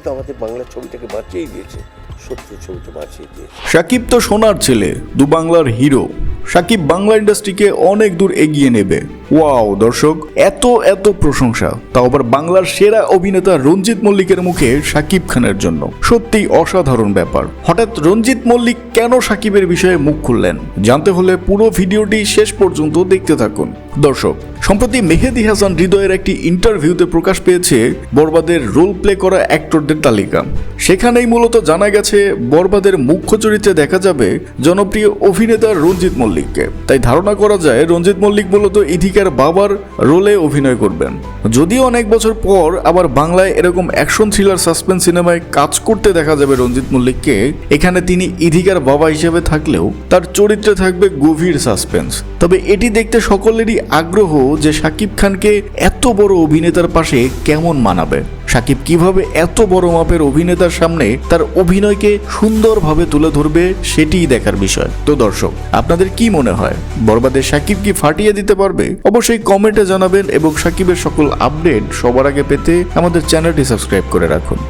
কিন্তু আমাদের বাংলা ছবিটাকে বাঁচিয়ে দিয়েছে, সত্যি ছবিটা বাঁচিয়ে দিয়েছে। সাকিব তো সোনার ছেলে, দু বাংলার হিরো। সাকিব বাংলা ইন্ডাস্ট্রিকে অনেক দূর এগিয়ে নেবে। ওয়াও, দর্শক, এত এত প্রশংসা। তাও আবার বাংলার সেরা অভিনেতা রঞ্জিত মল্লিকের মুখে সাকিব খানের জন্য। সত্যি অসাধারণ ব্যাপার। হঠাৎ রঞ্জিত মল্লিক কেন সাকিবের বিষয়ে মুখ খুললেন? জানতে হলে পুরো ভিডিওটি শেষ পর্যন্ত দেখতে থাকুন। দর্শক, সম্প্রতি মেহেদি হাসান হৃদয়ের একটি ইন্টারভিউতে প্রকাশ পেয়েছে বরবাদের রোল প্লে করা অ্যাক্টরদের তালিকা। সেখানেই মূলত জানা গেছে, বরবাদের মুখ্য চরিত্রে দেখা যাবে জনপ্রিয় অভিনেতা রঞ্জিত মল্লিককে। তাই ধারণা করা যায়, রঞ্জিত মল্লিক মূলত ইধিকার বাবার রোলে অভিনয় করবেন। যদিও অনেক বছর পর আবার বাংলায় এরকম অ্যাকশন থ্রিলার সাসপেন্স সিনেমায় কাজ করতে দেখা যাবে রঞ্জিত মল্লিককে, এখানে তিনি ইধিকার বাবা হিসেবে থাকলেও তার চরিত্রে থাকবে গভীর সাসপেন্স। তবে এটি দেখতে সকলেরই আগ্রহ যে শাকিব খানকে এত বড় অভিনেতার পাশে কেমন মানাবে। সাকিব কীভাবে এত বড় মাপের অভিনেতার সামনে তার অভিনয়কে সুন্দরভাবে তুলে ধরবে সেটিই দেখার বিষয়। তো দর্শক, আপনাদের কি মনে হয়? বরবাদে সাকিব কি ফাটিয়ে দিতে পারবে? অবশ্যই কমেন্টে জানাবেন এবং সাকিবের সকল আপডেট সবার আগে পেতে আমাদের চ্যানেলটি সাবস্ক্রাইব করে রাখুন।